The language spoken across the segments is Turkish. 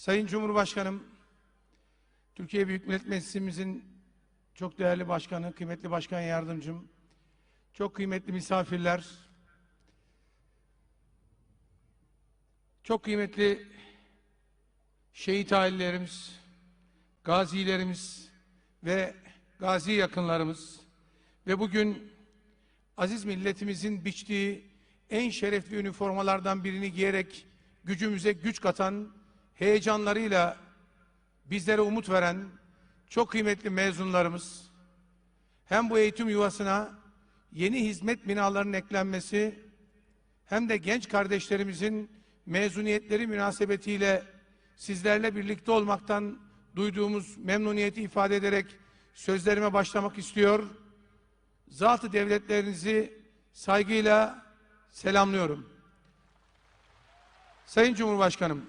Sayın Cumhurbaşkanım, Türkiye Büyük Millet Meclisimizin çok değerli başkanı, kıymetli başkan yardımcım, çok kıymetli misafirler, çok kıymetli şehit ailelerimiz, gazilerimiz ve gazi yakınlarımız ve bugün aziz milletimizin biçtiği en şerefli üniformalardan birini giyerek gücümüze güç katan, heyecanlarıyla bizlere umut veren çok kıymetli mezunlarımız, hem bu eğitim yuvasına yeni hizmet binalarının eklenmesi, hem de genç kardeşlerimizin mezuniyetleri münasebetiyle sizlerle birlikte olmaktan duyduğumuz memnuniyeti ifade ederek sözlerime başlamak istiyor. Zatı devletlerinizi saygıyla selamlıyorum. Sayın Cumhurbaşkanım,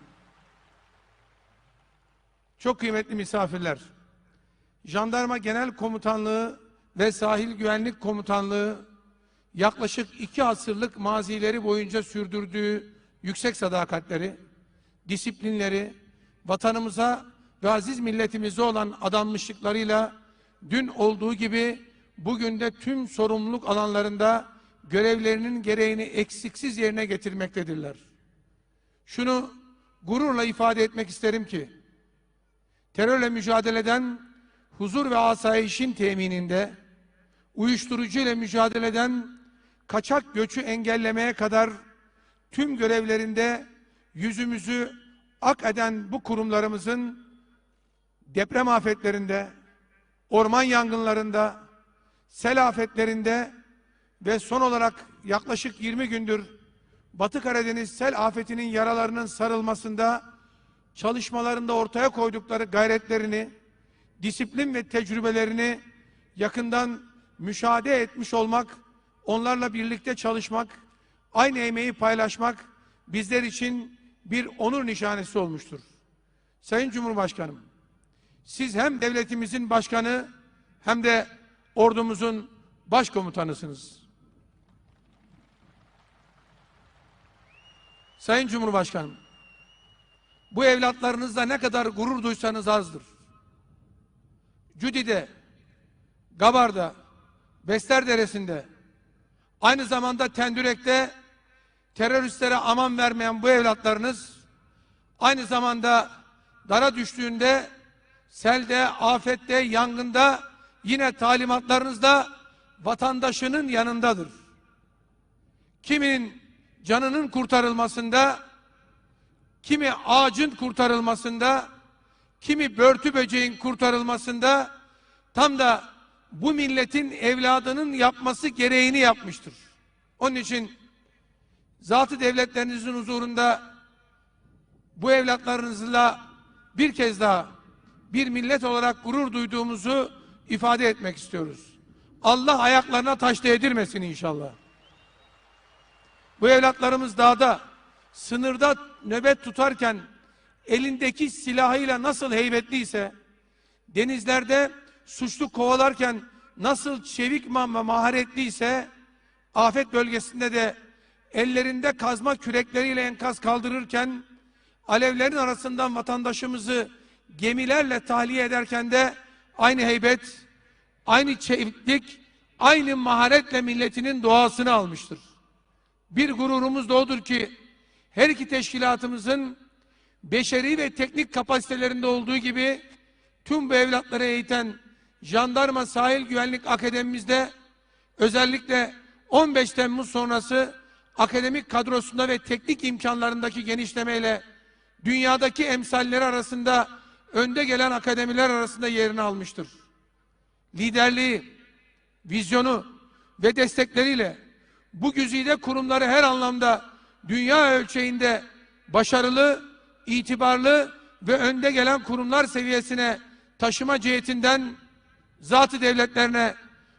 çok kıymetli misafirler, Jandarma Genel Komutanlığı ve Sahil Güvenlik Komutanlığı yaklaşık iki asırlık mazileri boyunca sürdürdüğü yüksek sadakatleri, disiplinleri, vatanımıza ve aziz milletimize olan adanmışlıklarıyla dün olduğu gibi bugün de tüm sorumluluk alanlarında görevlerinin gereğini eksiksiz yerine getirmektedirler. Şunu gururla ifade etmek isterim ki, terörle mücadeleden huzur ve asayişin temininde, uyuşturucu ile mücadeleden kaçak göçü engellemeye kadar tüm görevlerinde yüzümüzü ak eden bu kurumlarımızın deprem afetlerinde, orman yangınlarında, sel afetlerinde ve son olarak yaklaşık 20 gündür Batı Karadeniz sel afetinin yaralarının sarılmasında çalışmalarında ortaya koydukları gayretlerini, disiplin ve tecrübelerini yakından müşahede etmiş olmak, onlarla birlikte çalışmak, aynı emeği paylaşmak bizler için bir onur nişanesi olmuştur. Sayın Cumhurbaşkanım, siz hem devletimizin başkanı hem de ordumuzun başkomutanısınız. Sayın Cumhurbaşkanım, bu evlatlarınızla ne kadar gurur duysanız azdır. Cüdi'de, Gabar'da, Bester Deresi'nde, aynı zamanda Tendürek'te teröristlere aman vermeyen bu evlatlarınız, aynı zamanda dara düştüğünde, selde, afette, yangında yine talimatlarınızda vatandaşının yanındadır. Kimin canının kurtarılmasında, kimi ağacın kurtarılmasında, kimi börtü böceğin kurtarılmasında tam da bu milletin evladının yapması gereğini yapmıştır. Onun için zatı devletlerinizin huzurunda bu evlatlarınızla bir kez daha bir millet olarak gurur duyduğumuzu ifade etmek istiyoruz. Allah ayaklarına taş değdirmesin inşallah. Bu evlatlarımız dağda, sınırda nöbet tutarken elindeki silahıyla nasıl heybetliyse, denizlerde suçlu kovalarken nasıl çevik ve maharetliyse, afet bölgesinde de ellerinde kazma kürekleriyle enkaz kaldırırken, alevlerin arasından vatandaşımızı gemilerle tahliye ederken de aynı heybet, aynı çeviklik, aynı maharetle milletinin doğasını almıştır. Bir gururumuz da odur ki her iki teşkilatımızın beşeri ve teknik kapasitelerinde olduğu gibi tüm bu evlatları eğiten Jandarma Sahil Güvenlik Akademimizde özellikle 15 Temmuz sonrası akademik kadrosunda ve teknik imkanlarındaki genişlemeyle dünyadaki emsalleri arasında önde gelen akademiler arasında yerini almıştır. Liderliği, vizyonu ve destekleriyle bu güzide kurumları her anlamda dünya ölçeğinde başarılı, itibarlı ve önde gelen kurumlar seviyesine taşıma cihetinden zatı devletlerine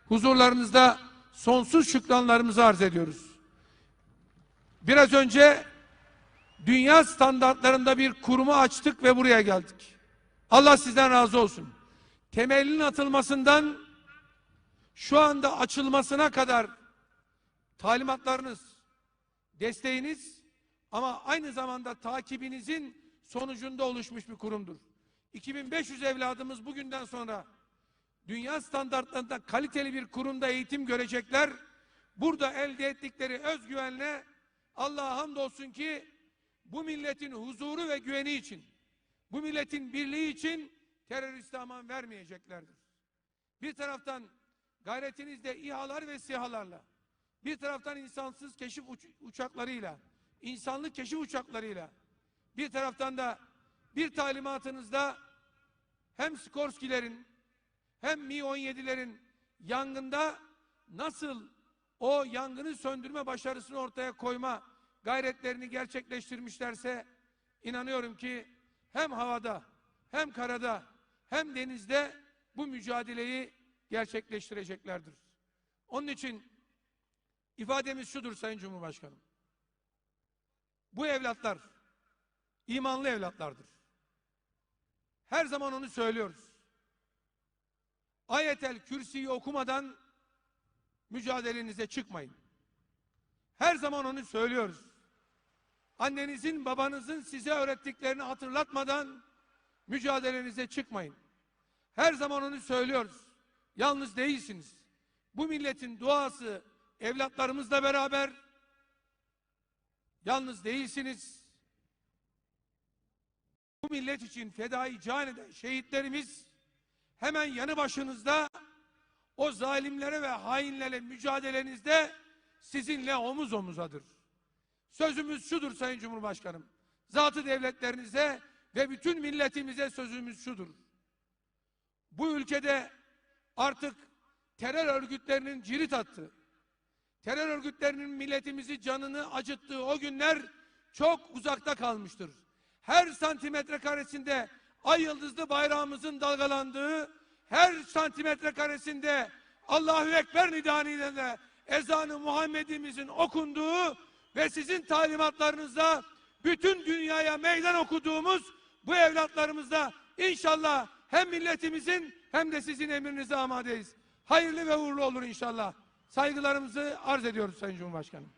huzurlarınızda sonsuz şükranlarımızı arz ediyoruz. Biraz önce dünya standartlarında bir kurumu açtık ve buraya geldik. Allah sizden razı olsun. Temelinin atılmasından şu anda açılmasına kadar talimatlarınız, desteğiniz ama aynı zamanda takibinizin sonucunda oluşmuş bir kurumdur. 2500 evladımız bugünden sonra dünya standartlarında kaliteli bir kurumda eğitim görecekler. Burada elde ettikleri özgüvenle Allah'a hamdolsun ki bu milletin huzuru ve güveni için, bu milletin birliği için teröriste aman vermeyeceklerdir. Bir taraftan gayretinizde İHA'lar ve SİHA'larla, bir taraftan insansız keşif uç- uçaklarıyla, insanlık keşif uçaklarıyla, bir taraftan da bir talimatınızda hem Skorskilerin hem Mi-17'lerin yangında nasıl o yangını söndürme başarısını ortaya koyma gayretlerini gerçekleştirmişlerse inanıyorum ki hem havada hem karada hem denizde bu mücadeleyi gerçekleştireceklerdir. Onun için ifademiz şudur Sayın Cumhurbaşkanım. Bu evlatlar imanlı evlatlardır. Her zaman onu söylüyoruz. Ayetel Kürsi'yi okumadan mücadelenize çıkmayın. Her zaman onu söylüyoruz. Annenizin, babanızın size öğrettiklerini hatırlatmadan mücadelenize çıkmayın. Her zaman onu söylüyoruz. Yalnız değilsiniz. Bu milletin duası evlatlarımızla beraber yalnız değilsiniz. Bu millet için fedai can eden şehitlerimiz hemen yanı başınızda o zalimlere ve hainlere mücadelenizde sizinle omuz omuzadır. Sözümüz şudur Sayın Cumhurbaşkanım. Zatı devletlerinize ve bütün milletimize sözümüz şudur. Bu ülkede artık terör örgütlerinin cirit attığı, terör örgütlerinin milletimizi canını acıttığı o günler çok uzakta kalmıştır. Her santimetre karesinde ay yıldızlı bayrağımızın dalgalandığı, her santimetre karesinde Allahu Ekber nidanıyla ezanı Muhammed'imizin okunduğu ve sizin talimatlarınızda bütün dünyaya meydan okuduğumuz bu evlatlarımızda inşallah hem milletimizin hem de sizin emrinize amadeyiz. Hayırlı ve uğurlu olur inşallah. Saygılarımızı arz ediyoruz Sayın Cumhurbaşkanım.